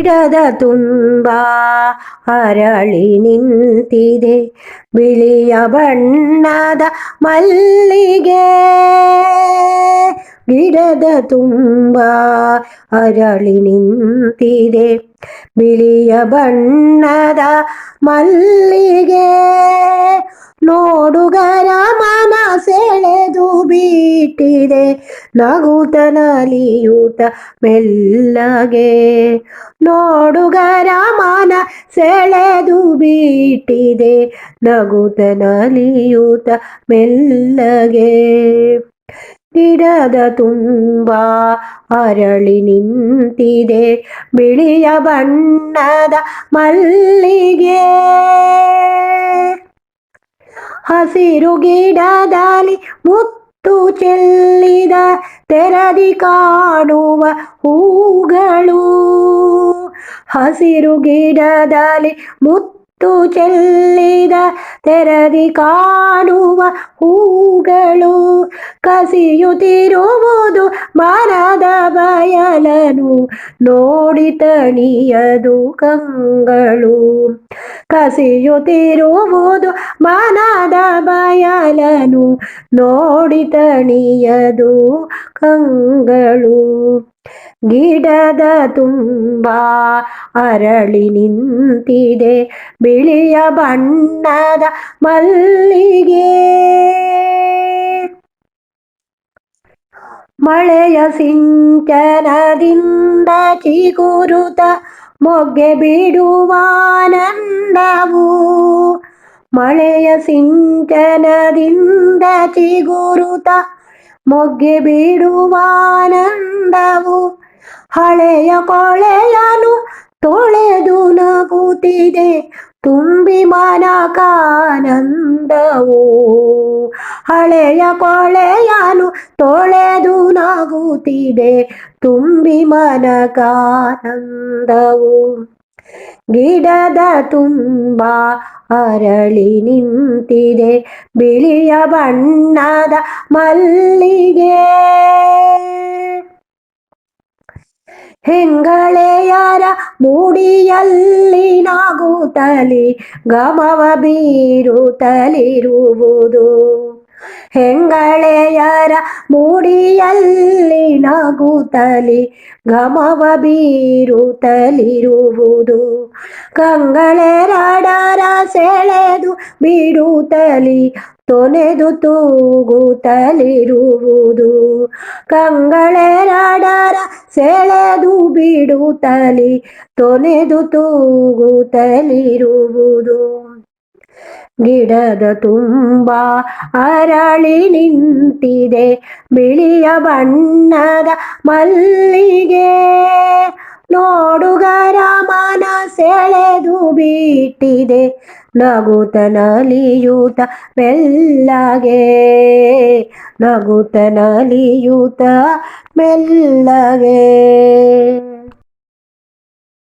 ಗಿಡದ ತುಂಬ ಅರಳಿ ನಿಂತಿದೆ. ಬಿಳಿಯ ಬಣ್ಣದ ಮಲ್ಲಿಗೆ ಗಿಡದ ತುಂಬ ಅರಳಿ ನಿಂತಿದೆ. ಬಿಳಿಯ ಬಣ್ಣದ ಮಲ್ಲಿಗೆ ಬಿಟ್ಟಿದೆ ನಗುತ ನಲಿಯೂತ ಮೆಲ್ಲಗೆ. ನೋಡುಗರ ಮನ ಸೆಳೆದು ಬಿಟ್ಟಿದೆ ನಗುತನಲಿಯೂತ ಮೆಲ್ಲಗೆ. ಗಿಡದ ತುಂಬ ಅರಳಿ ನಿಂತಿದೆ, ಬಿಳಿಯ ಬಣ್ಣದ ಮಲ್ಲಿಗೆ. ಹಸಿರು ಗಿಡದಲ್ಲಿ ಮುತ್ತು ಚೆಲ್ಲಿದ ತೆರದಿ ಕಾಣುವ ಹೂಗಳು. ಹಸಿರು ಗಿಡದಲ್ಲಿ ಮುತ್ತು ಚೆಲ್ಲಿದ ತೆರದಿ ಕಾಣುವ ಹೂಗಳು, ಕಸಿಯುತ್ತಿರುವುದು ಮರದ ಬಯಲನು. ನೋಡಿ ತಣಿಯದು ಕಂಗಳು ಕಸಿಯುತ್ತಿರುವುದು ಮನದ ಬಯಲನು. ನೋಡಿ ತಣಿಯದು ಕಂಗಳು ಗಿಡದ ತುಂಬಾ ಅರಳಿ ನಿಂತಿದೆ, ಬಿಳಿಯ ಬಣ್ಣದ ಮಲ್ಲಿಗೆ. ಮಳೆಯ ಸಿಂಚನದಿಂದ ಚಿಗುರುತ ಮೊಗ್ಗೆ ಬಿಡುವಾನಂದವು ಮಳೆಯ ಸಿಂಚನದಿಂದ ಚಿಗುರುತ ಮೊಗ್ಗೆ ಬಿಡುವಾನಂದವು ಹಳೆಯ ಕೊಳೆಯನು ತೊಳೆದು ನಗುತ್ತಿದೆ ತುಂಬಿ ಮನಕಾನಂದವು ಹಳೆಯ ಕೊಳೆಯನು ತೊಳೆದು ನಗುತ್ತಿದೆ ತುಂಬಿ ಮನಕಾನಂದವು. ಗಿಡದ ತುಂಬ ಅರಳಿ ನಿಂತಿದೆ ಬಿಳಿಯ ಬಣ್ಣದ ಮಲ್ಲಿಗೆ. ಹೆಂಗಳೆಯರ ಮೂಡಿಯಲ್ಲಿ ನಾಗುತ್ತಲಿ ಗಮವ ಬೀರುತ್ತಲಿರುವುದು. ಹೆಂಗಳೆಯರ ಮೂಡಿಯಲ್ಲಿ ನಗುತ್ತಲಿ ಗಮವ ಬೀರುತ್ತಲಿರುವುದು. ಕಂಗಳೆರಡರ ಸೆಳೆದು ಬಿಡುತ್ತಲಿ ತೊನೆದು ತೂಗುತ್ತಲಿರುವುದು. ಕಂಗಳೆರಡರ ಸೆಳೆದು ಬಿಡುತ್ತಲಿ ತೊನೆದು ತೂಗುತ್ತಲಿರುವುದು. ಗಿಡದ ತುಂಬ ಅರಳಿ ನಿಂತಿದೆ. ಬಿಳಿಯ ಬಣ್ಣದ ಮಲ್ಲಿಗೆ. ನೋಡುಗರ ಮನ ಸೆಳೆದು ಬಿಟ್ಟಿದೆ ನಗುತ ನಲಿಯೂತ ಮೆಲ್ಲಗೆ. ನಗುತ ನಲಿಯೂತ ಮೆಲ್ಲಗೆ.